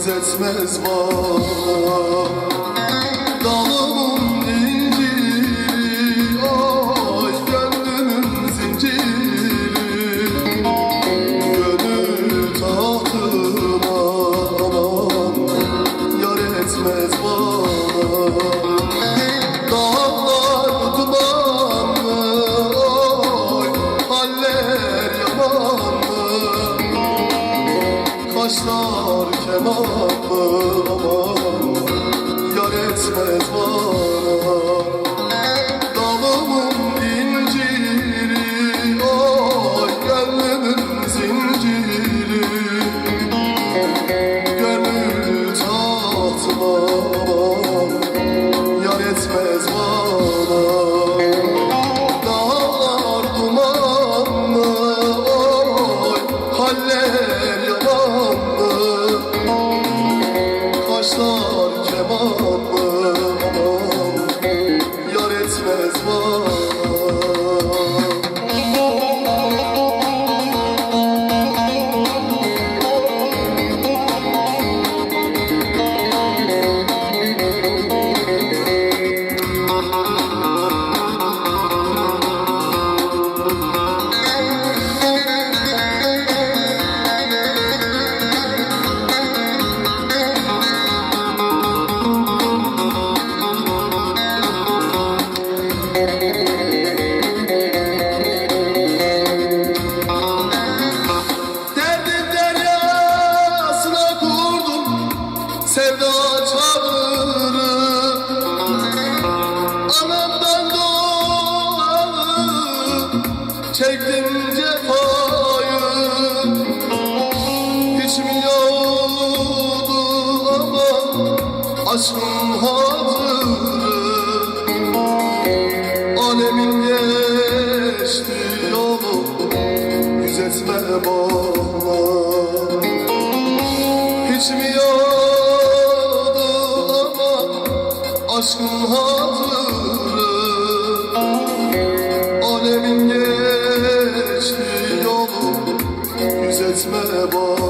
Haz etmez bana Kemanlı aman Yar etmez bana Dalımın inciri Oy gönlümün zinciri Gönül tahtıma Kaşlar kemanlı aman Yar etmez bana aşkın hatırı Alemin geçti yolu. Gözetme bana Hiç mi yağdı ama Aşkın hatırı Alemin geçti yolu. Gözetme bana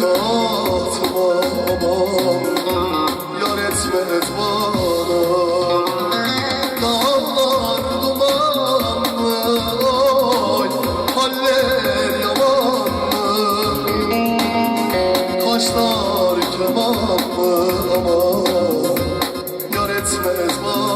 tatma aman Yar etme bana Dağlar dumanlı Ay haller yamanlı Kaşlar kemanlı aman Yar etme et bana.